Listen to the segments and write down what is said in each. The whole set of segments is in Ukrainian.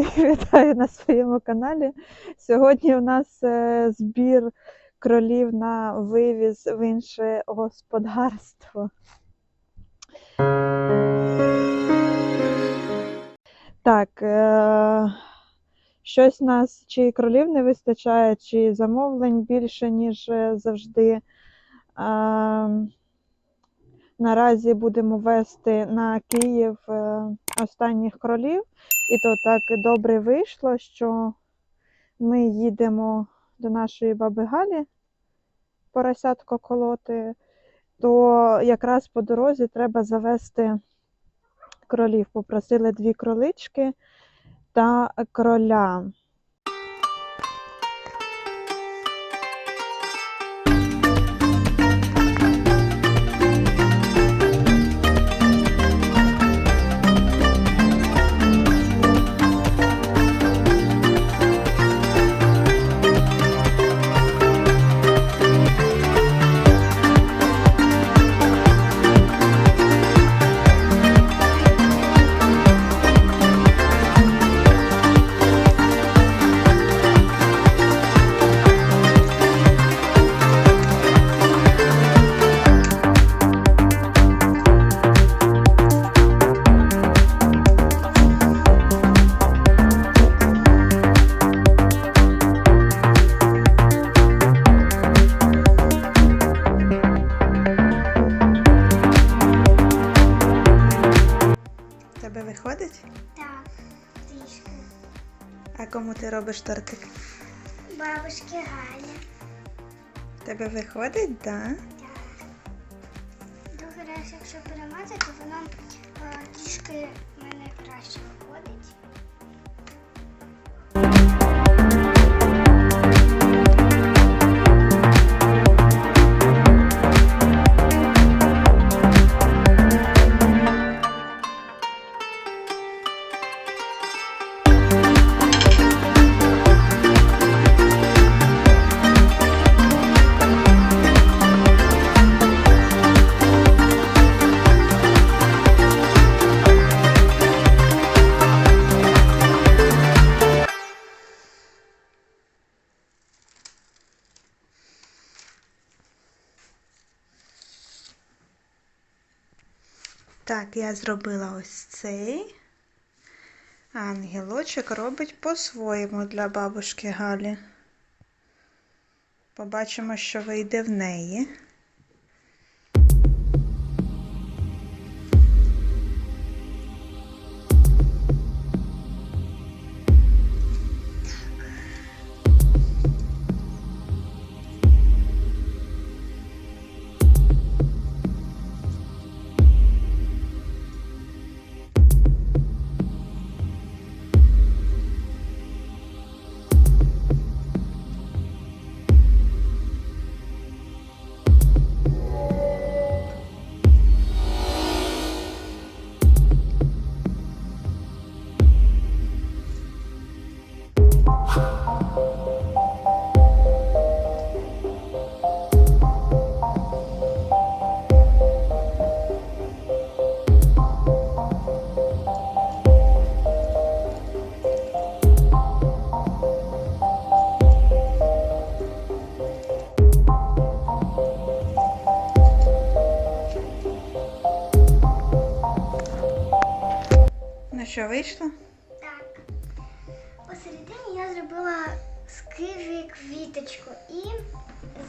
Всіх вітаю на своєму каналі. Сьогодні у нас е, збір кролів на вивіз в інше господарство. Так, е, щось нас чи кролів не вистачає, чи замовлень більше, ніж е, завжди. Наразі будемо вести на Київ е, останніх кролів. І то так добре вийшло, що ми їдемо до нашої баби Галі поросятко колоти, то якраз по дорозі треба завести кролів. Попросили дві кролички та кроля. Ти робиш тортик? Бабушки Галя. Тебе виходить, так? Да? Так. Другий раз, якщо перемазати, воно е, трішки в мене краще виходить. Так, я зробила ось цей. Ангелочок робить по-своєму для бабушки Галі. Побачимо, що вийде в неї. Що, вийшло? Так. Посередині я зробила з киві квіточку і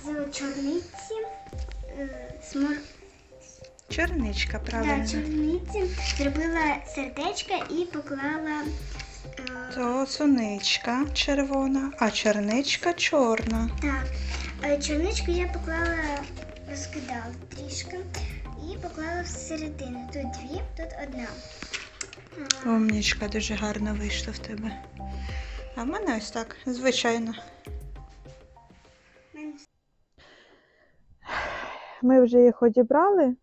з чорниці е, смор... Чорничка, правильно. чорниці зробила сердечко і поклала е, То суничка червона, а черничка чорна. Так, е, чорничку я поклала, розкидала трішки і поклала всередину. Тут дві, тут одна. Умнічка, дуже гарно вийшло в тебе. А в мене ось так, звичайно. Ми вже їх одібрали.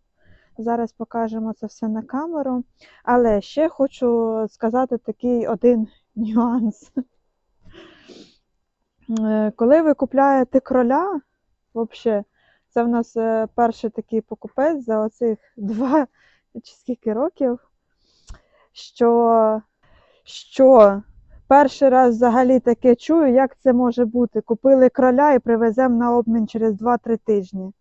Зараз покажемо це все на камеру. Але ще хочу сказати такий один нюанс. Е, Коли ви купляєте кроля, взагалі, це в нас е, перший такий покупець за оцих два чи скільки років, що, що Перший раз взагалі таке чую, як це може бути. Купили кроля і привеземо на обмін через 2-3 тижні.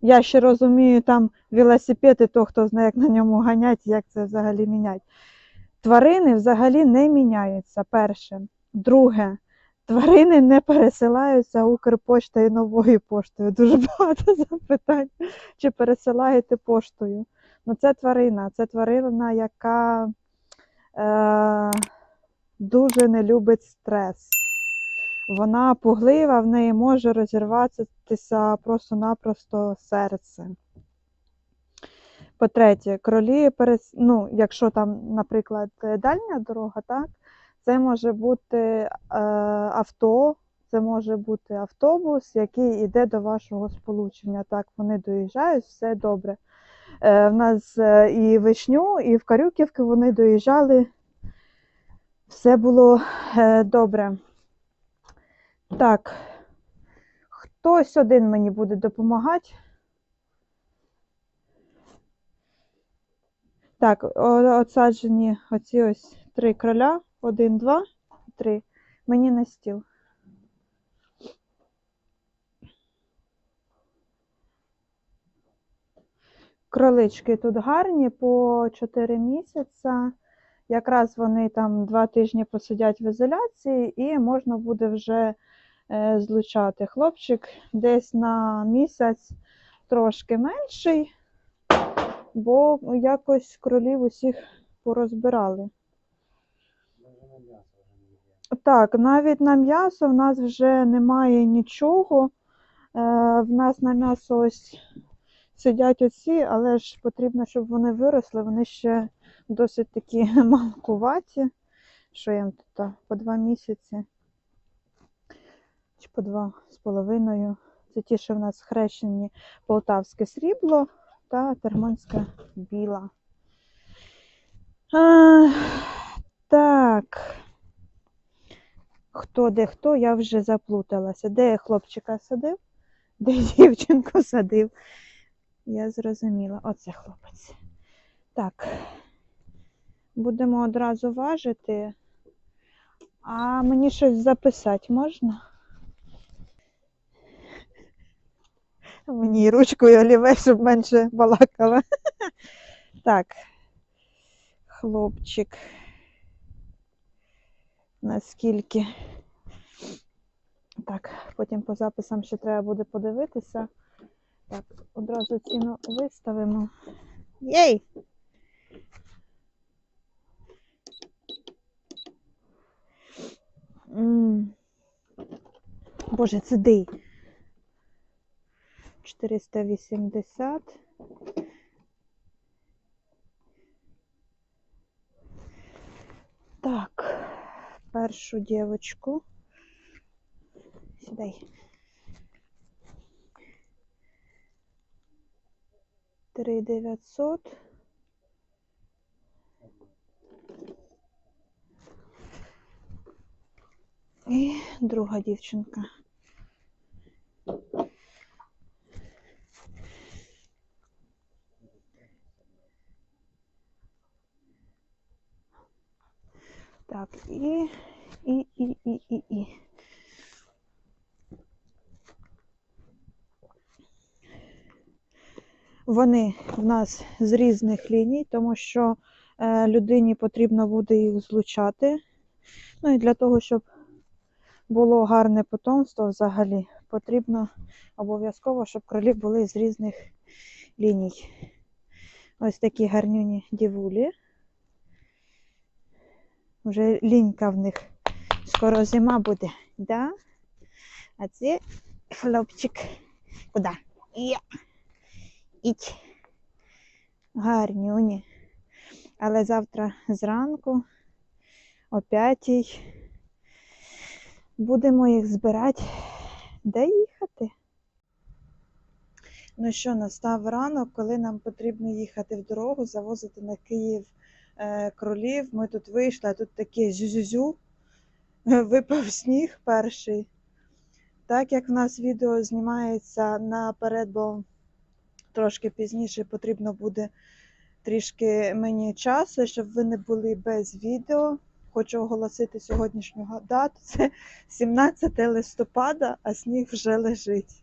Я ще розумію там велосипед і то, хто знає, як на ньому ганять, як це взагалі міняти. Тварини взагалі не міняються, перше. Друге, тварини не пересилаються Укрпоштою новою поштою. Дуже багато запитань, чи пересилаєте поштою. Ну, це тварина, це тварина, яка е, дуже не любить стрес. Вона пуглива, в неї може розірватися просто-напросто серце. По-третє, кролі, перес... ну, якщо там, наприклад, дальня дорога, так, це може бути е, авто, це може бути автобус, який йде до вашого сполучення. Так, вони доїжджають, все добре. Е, в нас е, і Вишню, і в Карюківки вони доїжджали. Все було е, добре. Так, хтось один мені буде допомагати. Так, отсаджені оці ось три кроля. Один, два, три. Мені на стіл. Кролички тут гарні по 4 місяця. Якраз вони там 2 тижні посидять в ізоляції і можна буде вже е, злучати. Хлопчик десь на місяць трошки менший, бо якось кролів усіх порозбирали. Так, навіть на м'ясо в нас вже немає нічого. Е, в нас на м'ясо ось сидять оці, але ж потрібно, щоб вони виросли. Вони ще досить такі малкуваті. Що їм тут по два місяці? Чи по два з половиною. Це ті, що в нас хрещені полтавське срібло та термонська біла. А, так. Хто де хто, я вже заплуталася. Де я хлопчика садив? Де дівчинку садив? Я зрозуміла. Оце хлопець. Так. Будемо одразу важити. А мені щось записати можна? Мені і олівець, щоб менше балакала. Так. Хлопчик. Наскільки? Так, потім по записам ще треба буде подивитися. Так, одразу ціну виставимо. Єй! Боже, це дий. 480. Так, першу дівочку. Сідай. Три дев'ятсот. І друга дівчинка. Так, і, і, і, і, і, і. Вони в нас з різних ліній, тому що е, людині потрібно буде їх злучати. Ну і для того, щоб було гарне потомство взагалі, потрібно обов'язково, щоб кролі були з різних ліній. Ось такі гарнюні дівулі. Вже лінька в них. Скоро зима буде, да? А це хлопчик. Куди? Я. Іть. Гарнюні. Але завтра зранку, о п'ятій, будемо їх збирати. Де їхати? Ну що, настав ранок, коли нам потрібно їхати в дорогу, завозити на Київ е, кролів. Ми тут вийшли, а тут таке зю-зю-зю. Випав сніг перший. Так як в нас відео знімається наперед, бо трошки пізніше потрібно буде трішки мені часу, щоб ви не були без відео. хочу оголосити сьогоднішнього дату. Це 17 листопада, а сніг вже лежить.